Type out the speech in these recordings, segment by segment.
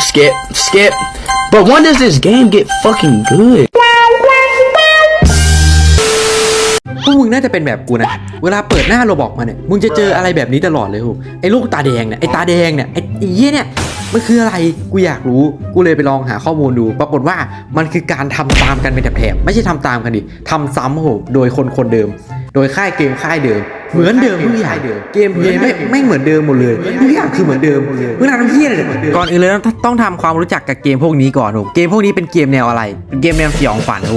skip, skip. But when does this game get fucking good? พวกมึงน่าจะเป็นแบบกูนะ เวลาเปิดหน้าโรบอกมาเนี่ย มึงจะเจออะไรแบบนี้ตลอดเลยโหไอ้ลูกตาแดงเนี่ย ไอ้ตาแดงเนี่ย ไอ้เหี้ยเนี่ย มันคืออะไร กูอยากรู้ กูเลยไปลองหาข้อมูลดู ปรากฏว่ามันคือการทำตามกันเป็นแถบๆ ไม่ใช่ทำตามกันดิทำซ้ำโหโดยคนคนเดิม โดยค่ายเกมค่ายเดิม เหมือนเดิมทุกอย่างเกมเพลย์ไม่ไม่เหมือนเดิมหมดเลยทุกอย่างคือเหมือนเดิมเมื่อทำเหี้ยอะไรเนี่ยก่อนอื่นเลยต้องต้องทำความรู้จักกับเกมพวกนี้ก่อนโหเกมพวกนี้เป็นเกมแนวอะไรเป็นเกมแนวสยองขวัญโห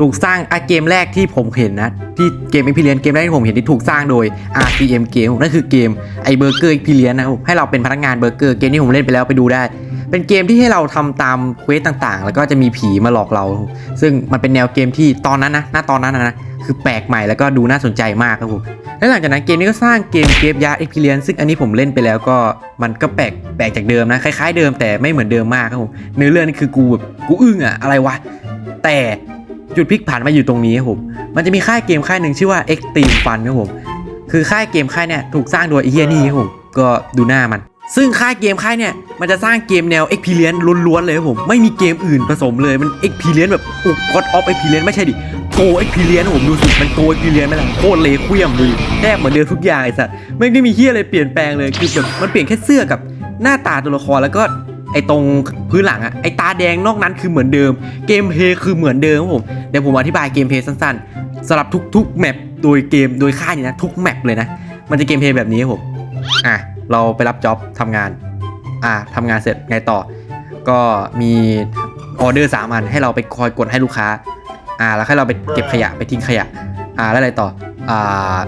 ถูกสร้างอะเกมแรกที่ผมเห็นนะ ที่เกม Experience เกมแรกที่ผมเห็นที่ถูกสร้างโดย RCM เกมนั่นคือเกมไอเบอร์เกอร์ Experience นะครับให้เราเป็นพนักงานเบอร์เกอร์เกมที่ผมเล่นไปแล้วไปดูได้ เป็นเกมที่ให้เราทำตามเควสต่างๆ แล้วก็จะมีผีมาหลอกเรา ซึ่งมันเป็นแนวเกมที่ตอนนั้นนะณตอนนั้นนะคือแปลกใหม่แล้วก็ดูน่าสนใจมากครับผมและหลังจากนั้นเกมนี้ก็สร้างเกมเกมยา Experience ซึ่งอันนี้ผมเล่นไปแล้วก็มันก็แปลกแปลกจากเดิมนะคล้ายๆเดิมแต่ไม่เหมือนเดิมมากครับผมเนื้อเรื่องนี่คือกูแบบกูอึ้งอะอะไรวะแต่ จุดพลิกผันมาอยู่ตรงนี้ครับผม มันจะมีค่ายเกมค่ายหนึ่งชื่อว่า Extreme Fun ครับผม คือค่ายเกมค่ายเนี่ยถูกสร้างโดยไอเฮียนี่ครับผม ก็ดูหน้ามัน ซึ่งค่ายเกมค่ายเนี่ยมันจะสร้างเกมแนว Experience ล้วนๆเลยครับผม ไม่มีเกมอื่นผสมเลย มัน Experience แบบอุก God of Experience ไม่ใช่ดิ Go Experience ครับผมดูสิ มัน Go Experience ไม่ละโคตรเลเควียมเลยแทบเหมือนเดิมทุกอย่างไอ้สัสไม่ได้มีเฮียอะไรเปลี่ยนแปลงเลย คือแบบมันเปลี่ยนแค่เสื้อกับหน้าตาตัวละครแล้วก็ อ้ตรงพื้นหลังอะไอ้ตาแดงนอกนั้นคือเหมือนเดิม เกมเพย์คือเหมือนเดิมครับผมเดี๋ยวผมอธิบายเกมเพย์สั้นๆสำหรับทุกๆแมปโดยเกมโดยค่ายนี้นะทุกแมปเลยนะ มันจะเกมเพย์แบบนี้ครับผมอะเราไปรับจ็อบทำงาน อะทำงานเสร็จไงต่อ ก็มีออเดอร์สามอันให้เราไปคอยกดให้ลูกค้า อ่า แล้วให้เราไปเก็บขยะไปทิ้งขยะ อ่า แล้วอะไรต่อ อ่า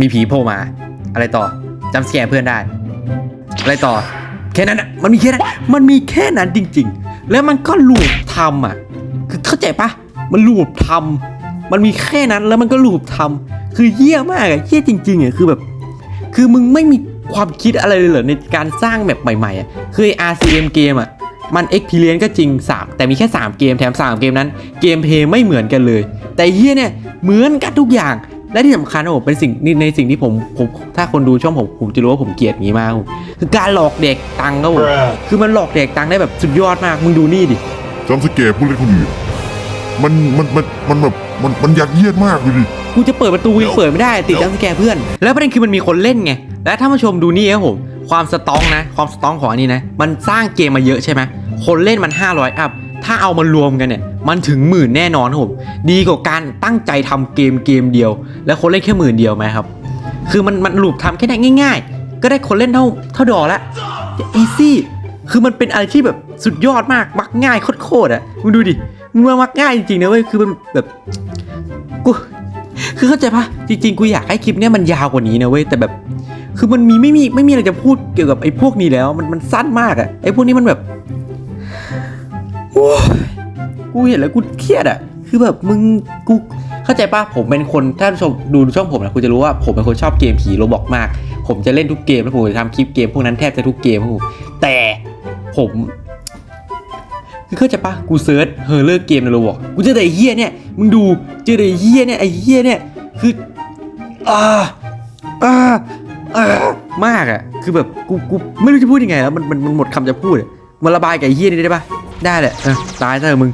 มีผีโผล่มา อะไรต่อจำสแกร์เพื่อนได้ อะไรต่อ แค่นั้นอะมันมีแค่นั้นมันมีแค่นั้นจริง ๆ แล้วมันก็ลูปทำอะ คือเข้าใจปะมันลูปทำมันมีแค่นั้นแล้วมันก็ลูปทำคือเยี่ยมากอะเยี่ยจริงๆอะคือแบบ คือมึงไม่มีความคิดอะไรเลยเหรอในการสร้างแบบใหม่ๆอะคือ RCM เกมอะมัน Experience ก็จริง 3 แต่มีแค่ 3 เกมแถม 3 เกมนั้น เกมเพลย์ไม่เหมือนกันเลย แต่เฮียเนี่ยเหมือนกันทุกอย่าง และที่สำคัญนะผมเป็นสิ่งนี่ในสิ่งที่ผมผมถ้าคนดูช่องผมผมจะรู้ว่าผมเกลียดอย่างนี้มากครับผมคือการหลอกเด็กตังค์ครับผมคือมันหลอกเด็กตังค์ได้แบบสุดยอดมากมึงดูนี่ดิจำสเกตผู้เล่นคนอื่นมันมันมันมันแบบมันมันยัดเยียดมากเลยดิกูจะเปิดประตูยังเปิดไม่ได้ติดจัมป์สแกร์เพื่อน แล้วประเด็นคือมันมีคนเล่นไงและถ้ามาชมดูนี่ครับผมความสตรองนะ ความสตรองของอันนี้นะ มันสร้างเกมมาเยอะใช่ไหมคนเล่นมัน 500 อัพ ถ้าเอามารวมกันเนี่ย มันถึงหมื่นแน่นอนครับผมดีกว่าการตั้งใจทำเกมเกมเดียว แล้วคนเล่นแค่หมื่นเดียวไหมครับ คือมันมันหลูปทำแค่นั้นง่าย ๆ ก็ได้คนเล่นเท่าเท่าดอละอีซี่คือมันเป็นอะไรที่แบบสุดยอดมากมักง่ายโคตรๆอะมึงดูดิมึงว่ามักง่ายจริงๆนะเว้ยคือมันแบบกูคือเข้าใจปะจริงๆกูอยากให้คลิปเนี้ยมันยาวกว่านี้นะเว้ยแต่แบบ คือมันมีไม่มีไม่มีอะไรจะพูดเกี่ยวกับไอ้พวกนี้แล้ว มันมันสั้นมากอะไอ้พวกนี้มันแบบโอ้ย กูเห็นแล้วกูเครียดอะคือแบบมึงกูเข้าใจปะผมเป็นคนถ้าชมดูช่องผมนะคุณจะรู้ว่าผมเป็นคนชอบเกมผีโรบอกมาก ผมจะเล่นทุกเกมแล้วผมจะทำคลิปเกมพวกนั้นแทบจะทุกเกมครับผมแต่ผมคือเข้าใจปะกูเซิร์ชเฮอร์เลอร์เกมในโรบอกกูเจอแต่ไอ้เฮียเนี่ยมึงดูเจอแต่ไอ้เฮียเนี่ยไอ้เฮียเนี่ยคืออ่าอ่าอ่ามากอะคือแบบกูกูไม่รู้จะพูดยังไงแล้วมันมันมันหมดคำจะพูดมันระบายกับไอ้เฮียนี่ได้ปะ ได้แหละเออตายเถอะมึง